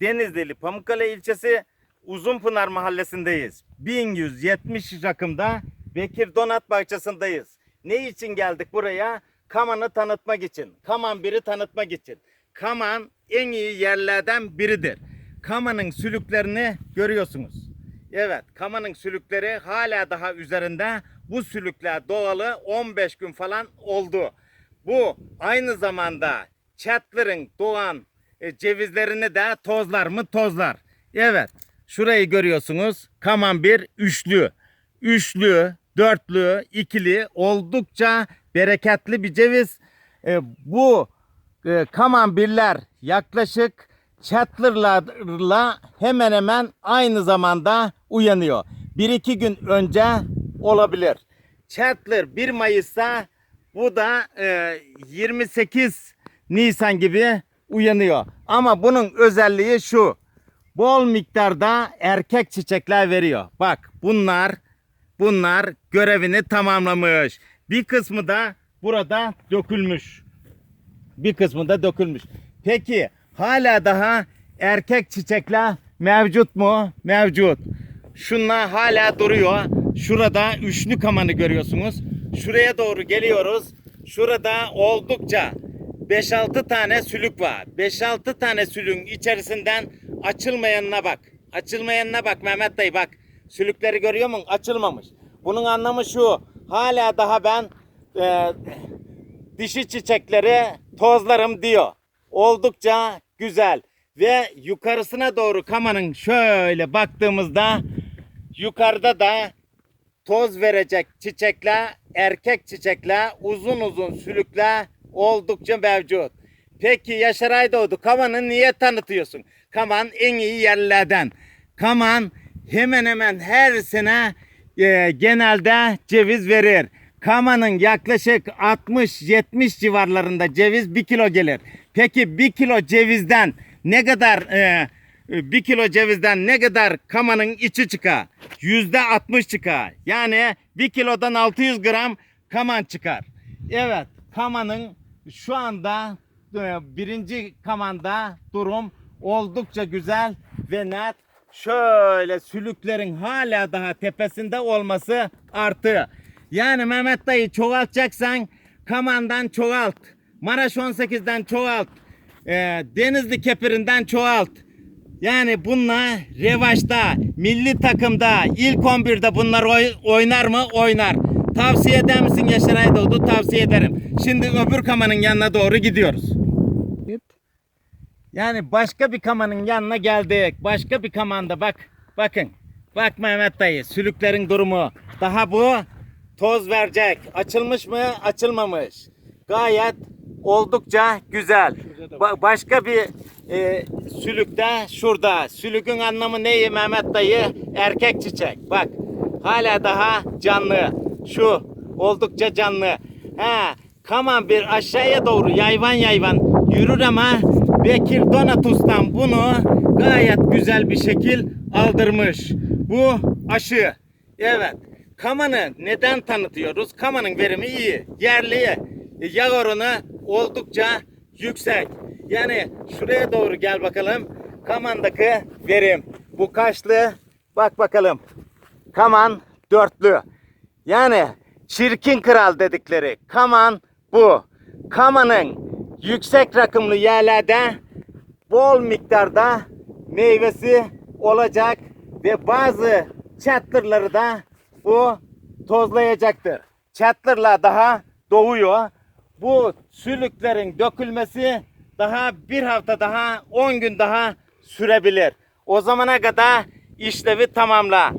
Denizlili Pamukkale ilçesi Uzunpınar mahallesindeyiz. 1170 rakımda Bekir Donat bahçesindeyiz. Ne için geldik buraya? Kaman'ı tanıtmak için. Kaman biri tanıtmak için. Kaman en iyi yerlerden biridir. Kaman'ın sülüklerini görüyorsunuz. Evet, Kaman'ın sülükleri hala daha üzerinde. Bu sülükler doğalı 15 gün falan oldu. Bu aynı zamanda çatların doğan e, cevizlerini de tozlar mı tozlar. Evet, şurayı görüyorsunuz. Kaman bir üçlü. Üçlü, dörtlü, ikili oldukça bereketli bir ceviz. E, bu e, kaman yaklaşık çatlarla hemen hemen aynı zamanda uyanıyor. Bir iki gün önce olabilir. Çatler 1 Mayıs'ta bu da e, 28 Nisan gibi uyanıyor. Ama bunun özelliği şu. Bol miktarda erkek çiçekler veriyor. Bak bunlar bunlar görevini tamamlamış. Bir kısmı da burada dökülmüş. Bir kısmı da dökülmüş. Peki hala daha erkek çiçekler mevcut mu? Mevcut. Şunlar hala duruyor. Şurada üçlü kamanı görüyorsunuz. Şuraya doğru geliyoruz. Şurada oldukça 5-6 tane sülük var. 5-6 tane sülüğün içerisinden açılmayanına bak. Açılmayanına bak Mehmet dayı bak. Sülükleri görüyor musun? Açılmamış. Bunun anlamı şu. Hala daha ben e, dişi çiçekleri tozlarım diyor. Oldukça güzel. Ve yukarısına doğru kamanın şöyle baktığımızda yukarıda da toz verecek çiçekler, erkek çiçekler, uzun uzun sülükler oldukça mevcut. Peki Yaşar Aydoğdu Kaman'ı niye tanıtıyorsun? Kaman en iyi yerlerden. Kaman hemen hemen her sene e, genelde ceviz verir. Kamanın yaklaşık 60-70 civarlarında ceviz 1 kilo gelir. Peki 1 kilo cevizden ne kadar e, 1 kilo cevizden ne kadar kamanın içi çıkar? Yüzde 60 çıkar. Yani 1 kilodan 600 gram kaman çıkar. Evet kamanın şu anda e, birinci kamanda durum oldukça güzel ve net. Şöyle sülüklerin hala daha tepesinde olması artı. Yani Mehmet dayı çoğaltacaksan kamandan çoğalt. Maraş 18'den çoğalt. e, Denizli kepirinden çoğalt. Yani bunlar revaçta, milli takımda, ilk 11'de bunlar oy- oynar mı? Oynar. Tavsiye eder misin Yaşar Aydoğdu? Tavsiye ederim. Şimdi öbür kamanın yanına doğru gidiyoruz. Yani başka bir kamanın yanına geldik. Başka bir kamanda bak. Bakın. Bak Mehmet dayı sülüklerin durumu. Daha bu toz verecek. Açılmış mı? Açılmamış. Gayet oldukça güzel. Ba- başka bir e, sülük de şurada. Sülükün anlamı neyi Mehmet dayı? Erkek çiçek. Bak hala daha canlı. Şu oldukça canlı. Ha, kaman bir aşağıya doğru yayvan yayvan yürür ama Bekir Donatus'tan bunu gayet güzel bir şekil aldırmış. Bu aşı. Evet. Kamanı neden tanıtıyoruz? Kamanın verimi iyi. Yerli yağ oranı oldukça yüksek. Yani şuraya doğru gel bakalım. Kaman'daki verim. Bu kaçlı? Bak bakalım. Kaman dörtlü. Yani çirkin kral dedikleri Kaman bu. Kaman'ın yüksek rakımlı yerlerde bol miktarda meyvesi olacak ve bazı çattırları da bu tozlayacaktır. Çattırlar daha doğuyor. Bu sülüklerin dökülmesi daha bir hafta daha 10 gün daha sürebilir. O zamana kadar işlevi tamamla.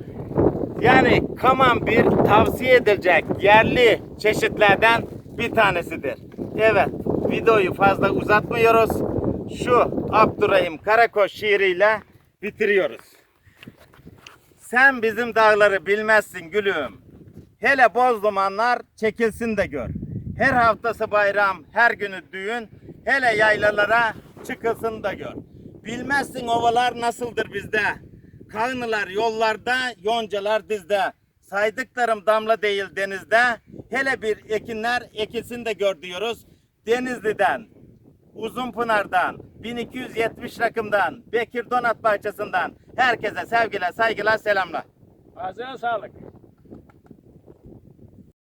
Yani kaman bir tavsiye edilecek yerli çeşitlerden bir tanesidir. Evet videoyu fazla uzatmıyoruz. Şu Abdurrahim Karakoç şiiriyle bitiriyoruz. Sen bizim dağları bilmezsin gülüm. Hele boz dumanlar çekilsin de gör. Her haftası bayram, her günü düğün. Hele yaylalara çıkılsın da gör. Bilmezsin ovalar nasıldır bizde. Kağnılar yollarda, yoncalar dizde. Saydıklarım damla değil denizde. Hele bir ekinler ekilsin de gör diyoruz. Denizli'den, Uzunpınar'dan, 1270 rakımdan Bekir Donat Bahçesi'nden herkese sevgiler, saygılar, selamlar. Ağzına sağlık.